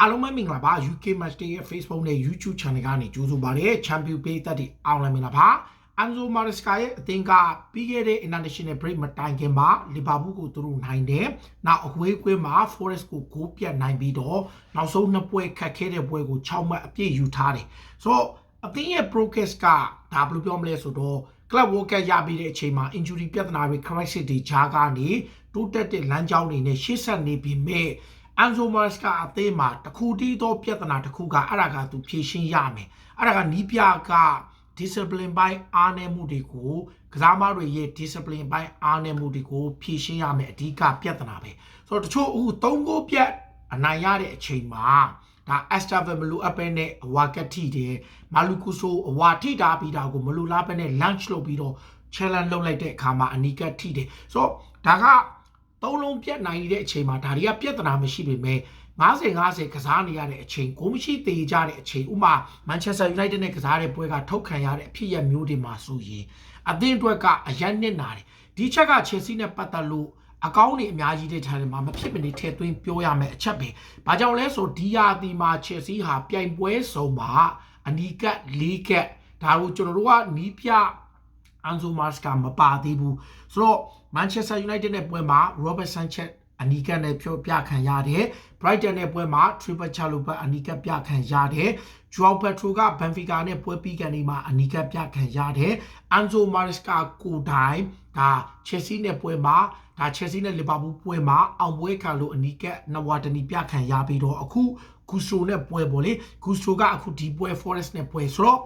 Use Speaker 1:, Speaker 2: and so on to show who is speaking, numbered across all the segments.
Speaker 1: အားလုံးပဲမင်္ဂလာပါ UK Match Day ရဲ့ Facebook နဲ့ YouTube Channel ကနေကြိုဆိုပါရစေ Champion ပေးသက်တွေအောင်လည်းမင်္ဂလာပါ Anzo Maresca ရဲ့အသင်းကပြီးခဲ့တဲ့ International Break မတိုင်ခင်မှာ Liverpool ကိုသူတို့နိုင်တယ်။နောက်အဝေးကွင်းမှာ Forest ကိုဂိုးပြတ်နိုင်ပြီးတော့နောက်ဆုံးနှစ်ပွဲခတ်ခဲတဲ့ပွဲကို6မှတ်အပြည့်ယူထားတယ်။ဆိုတော့အသင်းရဲ့ progress ကဒါဘယ်လိုပြောမလဲဆိုတော့ Club World Cup ရပြီးတဲ့အချိန်မှာ injury ပြဿနာတွေ crisis တွေကြားကနေတိုးတက်တဲ့လမ်းကြောင်းတွေနဲ့ရှေ့ဆက်နေပြီးမြဲ အန်ဆိုမာစကအသေးမှာတခုတည်းသောပြဿနာတစ်ခုကအဲ့ဒါကသူဖြေရှင်းရမယ်အဲ့ဒါကနီးပြက discipline ပိုင်းအားနည်းမှုတွေကိုကစားမတွေရဲ့ discipline ပိုင်းအားနည်းမှုတွေကိုဖြေရှင်းရမယ်အဓိကပြဿနာပဲဆိုတော့တချို့အခု၃ကိုပြတ်အနိုင်ရတဲ့အချိန်မှာဒါအက်စတာဗယ်မလူအပ်ပဲနဲ့အဝါကက်ထိတယ်မာလူကူဆိုအဝါထိတာပြီးတာကိုမလူလားပဲနဲ့ lunch လုပ်ပြီးတော့ challenge လုပ်လိုက်တဲ့အခါမှာအနီကက်ထိတယ်ဆိုတော့ဒါက သုံးလုံးပြတ်နိုင်တဲ့အချိန်မှာဒါတွေကပြဿနာမရှိပေမဲ့90 50ကစားနေရတဲ့အချိန်ကိုမရှိသေးကြတဲ့အချိန်ဥမာ Manchester United နဲ့ကစားတဲ့ပွဲကထုတ်ခံရတဲ့အဖြစ်ရမျိုးတွေမှာဆိုရင်အသင်းအတွက်ကအရန်နစ်နာတယ်ဒီချက်က Chelsea နဲ့ပတ်သက်လို့အကောင်းနေအများကြီးတဲ့ထားတယ်မှာမဖြစ်မနေထည့်သွင်းပြောရမယ်အချက်ပဲ။ဘာကြောင့်လဲဆိုဒီယာဒီမှာ Chelsea ဟာပြိုင်ပွဲစုံမှာအနီကတ်၄ကတ်ဒါကိုကျွန်တော်တို့ကနီးပြ အန်ဇိုမာစကမပါသေးဘူးဆိုတော့ Manchester United နဲ့ပွဲမှာ Robert Sanchez အနီကတ်နဲ့ဖြိုပြခံရတယ် Brighton နဲ့ပွဲမှာ Triple Chalupa အနီကတ်ပြခံရတယ် Joao Pedro က Benfica နဲ့ပွဲပြီးကန်ဒီမှာအနီကတ်ပြခံရတယ် Anzo Maresca ကိုတိုင်ဒါ Chelsea နဲ့ပွဲမှာဒါ Chelsea နဲ့ Liverpool ပွဲမှာအောင်ပွဲခံလို့အနီကတ်နဝတနီပြခံရပြီးတော့အခုဂူဆိုနဲ့ပွဲပေါ့လေဂူဆိုကအခုဒီပွဲ Forest နဲ့ပွဲဆိုတော့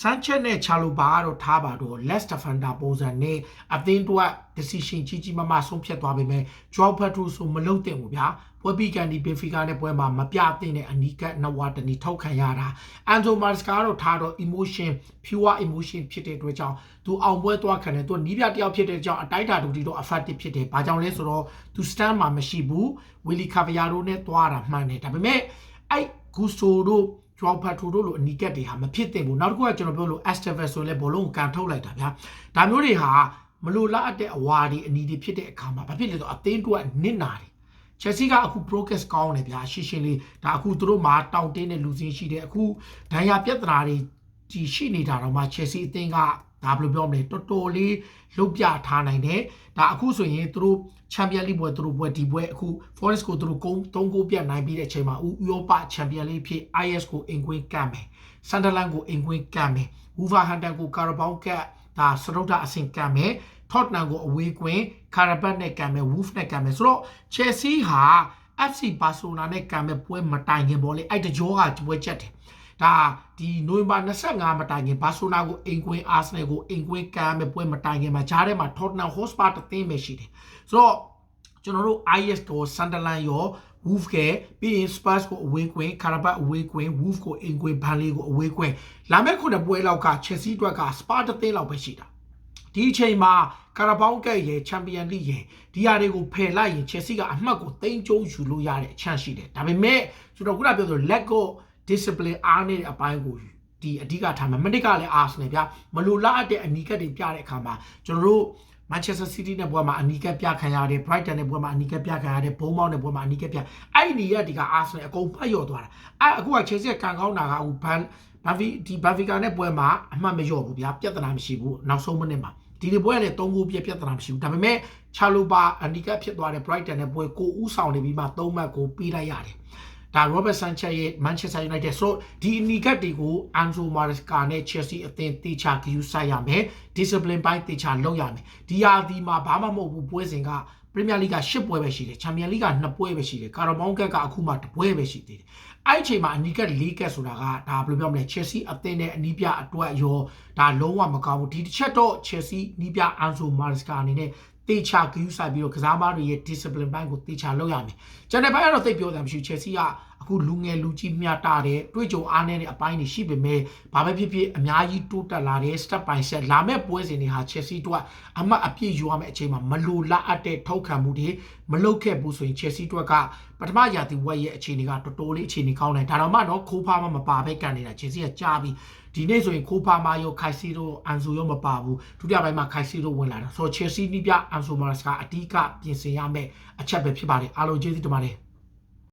Speaker 1: ဆန်ချက်နဲ့ချာလိုဘာကတော့ထားပါတော့ less defender ပုံစံနဲ့အသင်းတို့က decision ကြီးကြီးမားမားဆုံးဖြတ်သွားပေမဲ့ Joao Pedro ဆိုမလုပ်တင်ဘူးဗျာပွဲပြီးကန်ဒီဘင်ဖီကာနဲ့ပွဲမှာမပြသင့်တဲ့အနီးကပ်နဝတနီထောက်ခံရတာ Anzo Maresca ကတော့ထားတော့ emotion pure emotion ဖြစ်တဲ့အတွက်ကြောင့်သူအောင်ပွဲသွားခံတယ်သူနီးပြတယောက်ဖြစ်တဲ့ကြောင့်အတိုက်တာတူတီတော့ effective ဖြစ်တယ်ဘာကြောင့်လဲဆိုတော့သူ stand မှာမရှိဘူး Willy Caballero နဲ့သွားတာမှန်တယ်ဒါပေမဲ့အဲ့ Gusto တို့ Joao Pedro တို့လိုအနီးကပ်တွေဟာမဖြစ်သင့်ဘူးနောက်တစ်ခုကကျွန်တော်ပြောလို့ Estevez ဆိုလဲဘောလုံးကိုကန်ထုတ်လိုက်တာဗျာဒါမျိုးတွေဟာမလိုလားအပ်တဲ့အဝါဒီအနီးတွေဖြစ်တဲ့အခါမှာဘာဖြစ်လဲဆိုတော့အသင်းတို့ကနစ်နာတယ် Chelsea ကအခု progress ကောင်းတယ်ဗျာရှင်းရှင်းလေးဒါအခုသူတို့မှာတောင်းတင်းတဲ့လူစင်းရှိတယ်အခုဒဏ်ရာပြဿနာတွေဒီရှိနေတာတော့မှ Chelsea အသင်းက ဒါဘယ်လိုပြောမလဲတော်တော်လေးလုတ်ပြထားနိုင်တယ်ဒါအခုဆိုရင်သူတို့ Champion League ပွဲသူတို့ပွဲဒီပွဲအခု Forest ကိုသူတို့ကုန်း၃ဂိုးပြတ်နိုင်ပြီးတဲ့အချိန်မှာဥရောပ Champion League ဖြစ် IS ကိုအင်ကွင်းကမ်းမယ် Sunderland ကိုအင်ကွင်းကမ်းမယ် Wolverhampton ကို Carabao Cup ဒါစရုပ်တာအဆင့်ကမ်းမယ် Tottenham ကိုအဝေးကွင်း Carabao နဲ့ကမ်းမယ် Wolf နဲ့ကမ်းမယ်ဆိုတော့ Chelsea ဟာ FC Barcelona နဲ့ကမ်းမယ်ပွဲမတိုင်ခင်ပေါ့လေအဲ့တကြောကပွဲချက်တယ် ဒါဒီနိုဝင်ဘာ25မတိုင်ခင်ဘာဆိုနာကိုအင်ကွင်းအာဆနယ်ကိုအင်ကွင်းကမ်းမဲ့ပွဲမတိုင်ခင်မှာဂျားထဲမှာ Tottenham Hotspur တသင်းပဲရှိတယ်ဆိုတော့ကျွန်တော်တို့ IS ကို Sunderland ရော Wolf ကပြီးရင် Spurs ကိုအဝေးကွင်း Carabao အဝေးကွင်း Wolf ကိုအင်ကွင်း Burnley ကိုအဝေးကွင်းလာမယ့်ခုနှစ်ပွဲလောက်က Chelsea အတွက်က Spurs တသင်းလောက်ပဲရှိတာဒီအချိန်မှာကာရာဘောင်းကက်ရဲ့ချန်ပီယံလိရဲ့ဒီဟာတွေကိုဖယ်လိုက်ရင် Chelsea ကအမှတ်ကိုတိမ်ကျုံယူလို့ရတဲ့အချမ်းရှိတယ်ဒါပေမဲ့ကျွန်တော်ခုနပြောသလို let go discipline အားနေတဲ့အပိုင်းကိုဒီအဓိကထားမှာမနစ်ကလည်း Arsenal ဗျမလိုလားအပ်တဲ့အနီကတ်တွေပြတဲ့အခါမှာကျွန်တော်တို့ Manchester City နဲ့ပွဲမှာအနီကတ်ပြခံရတယ် Brighton နဲ့ပွဲမှာအနီကတ်ပြခံရတယ် Bournemouth နဲ့ပွဲမှာအနီကတ်ပြအဲ့ဒီနေရာဒီက Arsenal အကုန်ဖတ်လျော်သွားတာအဲ့အခုက Chelsea ကံကောင်းတာကအခုဘန်ဘန်ဖီဒီဘန်ဖီကာနဲ့ပွဲမှာအမှတ်မလျော့ဘူးဗျာပြဿနာမရှိဘူးနောက်ဆုံးမိနစ်မှာဒီဒီပွဲနဲ့3ဂိုးပြပြဿနာမရှိဘူးဒါပေမဲ့ချာလိုပါအနီကတ်ဖြစ်သွားတဲ့ Brighton နဲ့ပွဲကိုဥဆောင်နေပြီးမှ3မှတ်ကိုပေးလိုက်ရတယ် ဒါ Robert Sanchez ရဲ့ Manchester United ဆိုဒီအနီကတ်တွေကို Anzo Maresca နဲ့ Chelsea အသင်းတေချာဂယူဆိုင်ရမယ် discipline ပိုင်းတေချာလုပ်ရမယ်ဒီဟာဒီမှာဘာမှမဟုတ်ဘူးပွဲစဉ်က Premier League က10ပွဲပဲရှိတယ် Champions League က2ပွဲပဲရှိတယ် Carabao Cup ကအခုမှ1ပွဲပဲရှိသေးတယ်အဲ့အချိန်မှာအနီကတ်၄ကတ်ဆိုတာကဒါဘယ်လိုပြောမလဲ Chelsea အသင်းနဲ့အနီးပြအတွက်ရောဒါလုံးဝမကောင်းဘူးဒီတစ်ချက်တော့ Chelsea နီးပြ Anzo Maresca အနေနဲ့ တေချာဂယူဆိုင်ပြီးတော့ကစားမတွေရဲ့ discipline ဘိုင်းကိုတေချာလုပ်ရမယ်။ကျွန်တော်ဘက်ကတော့သိပြောတာမရှိ Chelsea က အခုလူငယ်လူကြီးမျှတာတဲ့တွေ့ကြုံအားနည်းတဲ့အပိုင်းတွေရှိပေမဲ့ဘာပဲဖြစ်ဖြစ်အများကြီးတိုးတက်လာတဲ့ step by step လာမဲ့ပွဲစဉ်တွေဟာ Chelsea တို့ကအမှတ်အပြည့်ယူရမယ့်အချိန်မှာမလိုလားအပ်တဲ့ထောက်ခံမှုတွေမလုပ်ခဲ့ဘူးဆိုရင် Chelsea တို့ကပထမရာသီဝက်ရဲ့အခြေအနေကတော်တော်လေးအခြေအနေကောင်းတယ်ဒါတော့မှတော့ခိုးဖားမှမပါပဲကန်နေတာ Chelsea ကကြားပြီးဒီနေ့ဆိုရင်ခိုးဖားမာယောခိုင်စီရိုအန်ဆိုရောမပါဘူးဒုတိယပိုင်းမှာခိုင်စီရိုဝင်လာတာဆိုတော့ Chelsea နီးပြအန်ဆိုမာစကအတီးကပြင်ဆင်ရမယ့်အချက်ပဲဖြစ်ပါတယ်အားလုံးကျေးဇူးတင်ပါတယ်